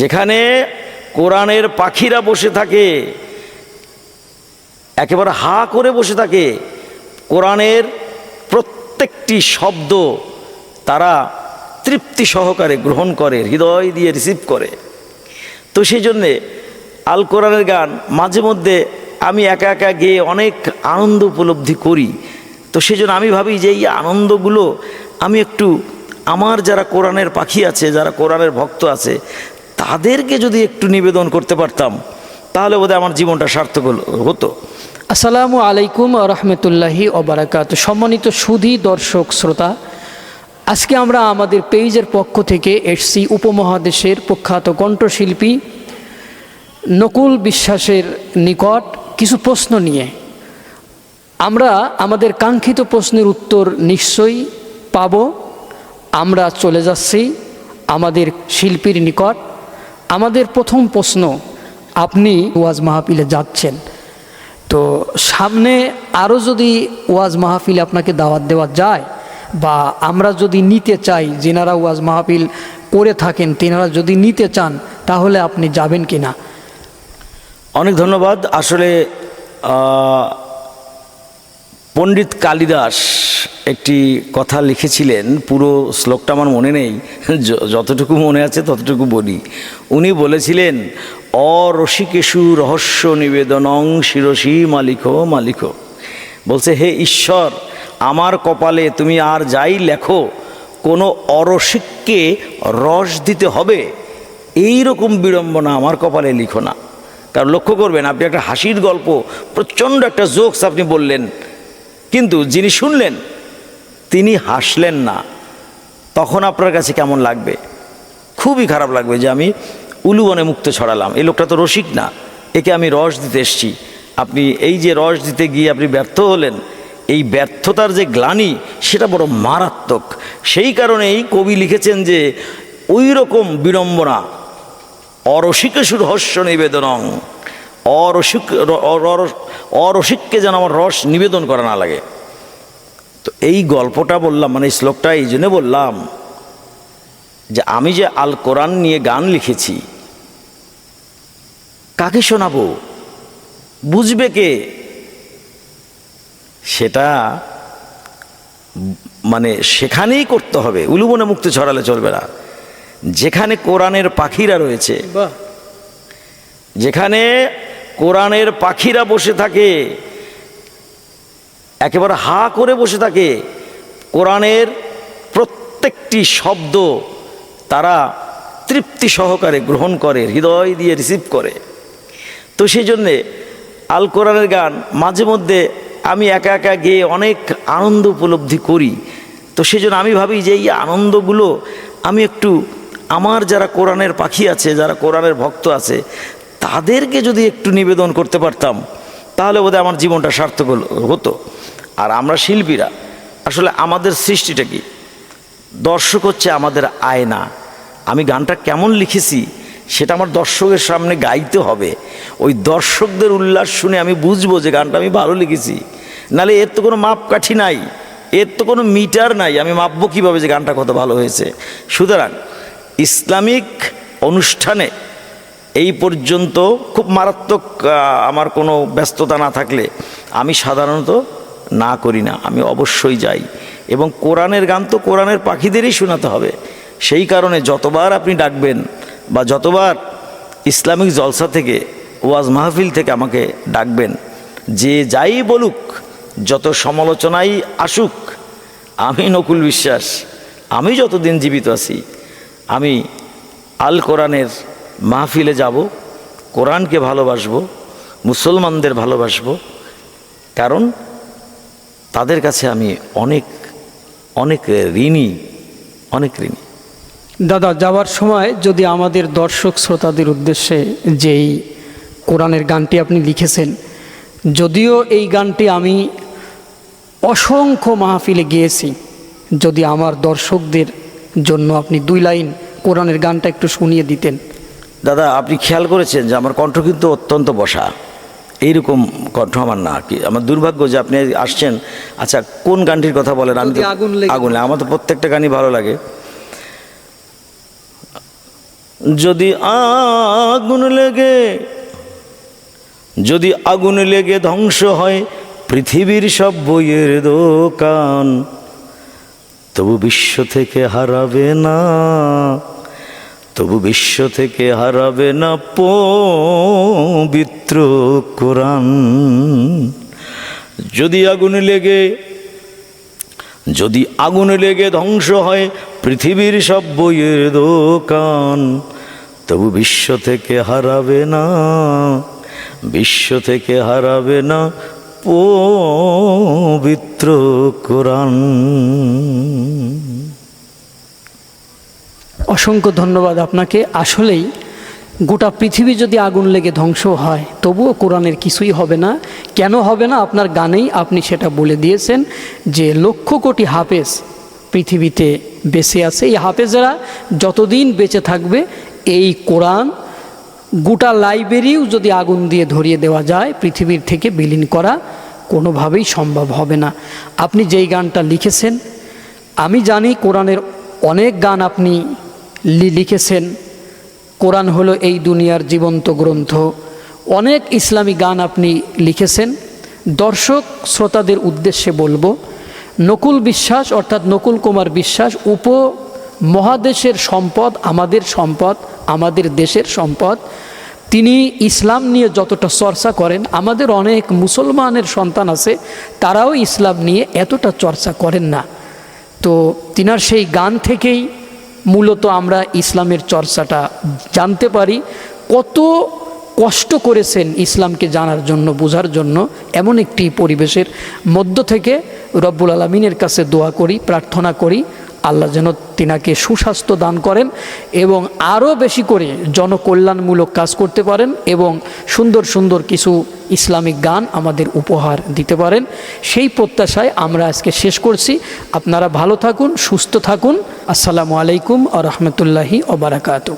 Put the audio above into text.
যেখানে কোরআনের পাখিরা বসে থাকে, একেবারে হা করে বসে থাকে, কোরআনের প্রত্যেকটি শব্দ তারা তৃপ্তি সহকারে গ্রহণ করে, হৃদয় দিয়ে রিসিভ করে। তো সেই জন্যে আল কোরআনের গান মাঝে মধ্যে আমি একা একা গিয়ে অনেক আনন্দ উপলব্ধি করি। তো সেই জন্য আমি ভাবি যে এই আনন্দগুলো আমি একটু, আমার যারা কোরআনের পাখি আছে, যারা কোরআনের ভক্ত আছে তাদেরকে যদি একটু নিবেদন করতে পারতাম, তাহলে বোধহয় আমার জীবনটা সার্থক হতো। আসসালামু আলাইকুম রহমতুল্লাহি ওবরাকাত সম্মানিত সুধী দর্শক শ্রোতা, আজকে আমরা আমাদের পেইজের পক্ষ থেকে এসছি উপমহাদেশের প্রখ্যাত কণ্ঠশিল্পী নকুল বিশ্বাসের নিকট কিছু প্রশ্ন নিয়ে। আমরা আমাদের কাঙ্ক্ষিত প্রশ্নের উত্তর নিশ্চয়ই পাব। আমরা চলে যাচ্ছি আমাদের শিল্পীর নিকট। আমাদের প্রথম প্রশ্ন, আপনি ওয়াজ মাহফিলে যাচ্ছেন। তো সামনে আরও যদি ওয়াজ মাহফিলে আপনাকে দাওয়াত দেওয়া যায় বা আমরা যদি নিতে চাই, যেনারা ওয়াজ মাহফিল করে থাকেন, তেনারা যদি নিতে চান, তাহলে আপনি যাবেন কি না অনেক ধন্যবাদ। আসলে পণ্ডিত কালিদাস একটি কথা লিখেছিলেন, পুরো শ্লোকটা আমার মনে নেই যতটুকু মনে আছে ততটুকু বলি। উনি বলেছিলেন অরসিকেশু রহস্য নিবেদনং শিরসী মালিক মালিক। বলছে, হে ঈশ্বর, আমার কপালে তুমি আর যাই লেখো, কোনো অরসিককে রস দিতে হবে? এই রকম বিড়ম্বনা আমার কপালে লিখো না। কারণ লক্ষ্য করবেন, আপনি একটা হাসির গল্প, প্রচণ্ড একটা জোকস আপনি বললেন কিন্তু যিনি শুনলেন, তিনি হাসলেন না। তখন আপনার কাছে কেমন লাগবে? খুবই খারাপ লাগবে যে আমি উলুবনে মুক্ত ছড়ালাম। এই লোকটা তো রসিক না। একে আমি রস দিতে এসছি। আপনি এই যে রস দিতে গিয়ে আপনি ব্যর্থ হলেন, এই ব্যর্থতার যে গ্লানি, সেটা বড় মারাত্মক। সেই কারণেই কবি লিখেছেন যে ওই রকম বিড়ম্বনা অরসিকেশু রহস্য নিবেদনং। অরসিক অর- অর- অরসিককে যেন আমার রস নিবেদন করা না লাগে। তো এই গল্পটা বললাম মানে শ্লোকটা এই জন্য বললাম যে আমি যে আল কোরআন নিয়ে গান লিখেছি কাকে শোনাবো? বুঝবে কে? সেটা মানে সেখানেই করতে হবে উলুবনে মুক্তি ছড়ালে চলবে না। যেখানে কোরআনের পাখিরা রয়েছে যেখানে কোরআনের পাখিরা বসে থাকে। একেবারে হা করে বসে থাকে। কোরআনের প্রত্যেকটি শব্দ তারা তৃপ্তি সহকারে গ্রহণ করে, হৃদয় দিয়ে রিসিভ করে। তো সেই জন্যে আল কোরআনের গান মাঝে মধ্যে আমি একা একা গিয়ে অনেক আনন্দ উপলব্ধি করি। তো সেই জন্য আমি ভাবি যে এই আনন্দগুলো আমি একটু আমার যারা কোরআনের পাখি আছে, যারা কোরআনের ভক্ত আছে তাদেরকে যদি একটু নিবেদন করতে পারতাম, তাহলে বোধহয় আমার জীবনটা সার্থক হতো। আর আমরা শিল্পীরা, আসলে আমাদের সৃষ্টিটা কি? দর্শক হচ্ছে আমাদের আয়না। আমি গানটা কেমন লিখেছি, সেটা আমার দর্শকের সামনে গাইতে হবে। ওই দর্শকদের উল্লাস শুনে আমি বুঝব যে গানটা আমি ভালো লিখেছি। নালে এর তো কোনো মাপকাঠি নাই, এর তো কোনো মিটার নাই, আমি মাপবো কীভাবে যে গানটা কত ভালো হয়েছে। সুতরাং ইসলামিক অনুষ্ঠানে এই পর্যন্ত খুব মারাত্মক আমার কোনো ব্যস্ততা না থাকলে আমি সাধারণত না করি না, আমি অবশ্যই যাই। এবং কোরআনের গান তো কোরআনের পাখিদেরই শোনাতে হবে। সেই কারণে যতবার আপনি ডাকবেন বা যতবার ইসলামিক জলসা থেকে, ওয়াজ মাহফিল থেকে আমাকে ডাকবেন, যে যাই বলুক, যত সমালোচনাই আসুক, আমি নকুল বিশ্বাস, আমি যতদিন জীবিত আছি, আমি আল কোরআনের মাহফিলে যাব, কোরআনকে ভালোবাসবো, মুসলমানদের ভালোবাসবো। কারণ তাদের কাছে আমি অনেক অনেক ঋণী অনেক ঋণী। দাদা, যাওয়ার সময় যদি আমাদের দর্শক শ্রোতাদের উদ্দেশ্যে যেই কোরআনের গানটি আপনি লিখেছেন, যদিও এই গানটি আমি অসংখ্য মাহফিলে গিয়েছি, যদি আমার দর্শকদের জন্য আপনি দুই লাইন কোরআনের গানটা একটু শুনিয়ে দিতেন। দাদা আপনি খেয়াল করেছেন যে আমার কণ্ঠ কিন্তু অত্যন্ত বসা? এইরকম কণ্ঠ আমার না। কি আমার দুর্ভাগ্য যে আপনি আসছেন। আচ্ছা কোন গানটির কথা বলেন? আমি আগুন। আমার তো প্রত্যেকটা গানই ভালো লাগে। যদি আগুন লেগে যদি আগুন লেগে ধ্বংস হয় পৃথিবীর সব বইয়ের দোকান তবু বিশ্ব থেকে হারাবে না। তবু বিশ্ব থেকে হারাবে না পবিত্র কোরআন। যদি আগুন লেগে, যদি আগুন লেগে ধ্বংস হয় পৃথিবীর সব বইয়ের দোকান, তবু বিশ্ব থেকে হারাবে না, বিশ্ব থেকে হারাবে না পবিত্র কোরআন। অসংখ্য ধন্যবাদ আপনাকে। আসলেই গোটা পৃথিবী যদি আগুন লেগে ধ্বংস হয়, তবুও কোরআনের কিছুই হবে না। কেন হবে না? আপনার গানেই আপনি সেটা বলে দিয়েছেন যে লক্ষ কোটি হাফেজ পৃথিবীতে বেঁচে আছে। এই হাফেজেরা যতদিন বেঁচে থাকবে, এই কোরআন গোটা লাইব্রেরিও যদি আগুন দিয়ে ধরিয়ে দেওয়া যায়, পৃথিবীর থেকে বিলীন করা কোনোভাবেই সম্ভব হবে না। আপনি যেই গানটা লিখেছেন, আমি জানি কোরআনের অনেক গান আপনি লিখেছেন, কোরআন হলো এই দুনিয়ার জীবন্ত গ্রন্থ। অনেক ইসলামী গান আপনি লিখেছেন। দর্শক শ্রোতাদের উদ্দেশ্যে বলব, নকুল বিশ্বাস অর্থাৎ নকুল কুমার বিশ্বাস উপ মহাদেশের সম্পদ, আমাদের সম্পদ, আমাদের দেশের সম্পদ। তিনি ইসলাম নিয়ে যতটা চর্চা করেন, আমাদের অনেক মুসলমানের সন্তান আছে, তারাও ইসলাম নিয়ে এতটা চর্চা করেন না। তো তিনার সেই গান থেকেই মূলত আমরা ইসলামের চর্চাটা জানতে পারি, কত কষ্ট করেছেন ইসলামকে জানার জন্য, বোঝার জন্য, এমন একটি পরিবেশের মধ্য থেকে রব্বুল আলমিনের কাছে দোয়া করি, প্রার্থনা করি। আল্লাহ যেন তিনাকে সুস্বাস্থ্য দান করেন এবং আরও বেশি করে জনকল্যাণমূলক কাজ করতে পারেন এবং সুন্দর সুন্দর কিছু ইসলামিক গান আমাদের উপহার দিতে পারেন। সেই প্রত্যাশায় আমরা আজকে শেষ করছি। আপনারা ভালো থাকুন, সুস্থ থাকুন। আসসালামু আলাইকুম আ রহমতুল্লাহি ওবরাকাতু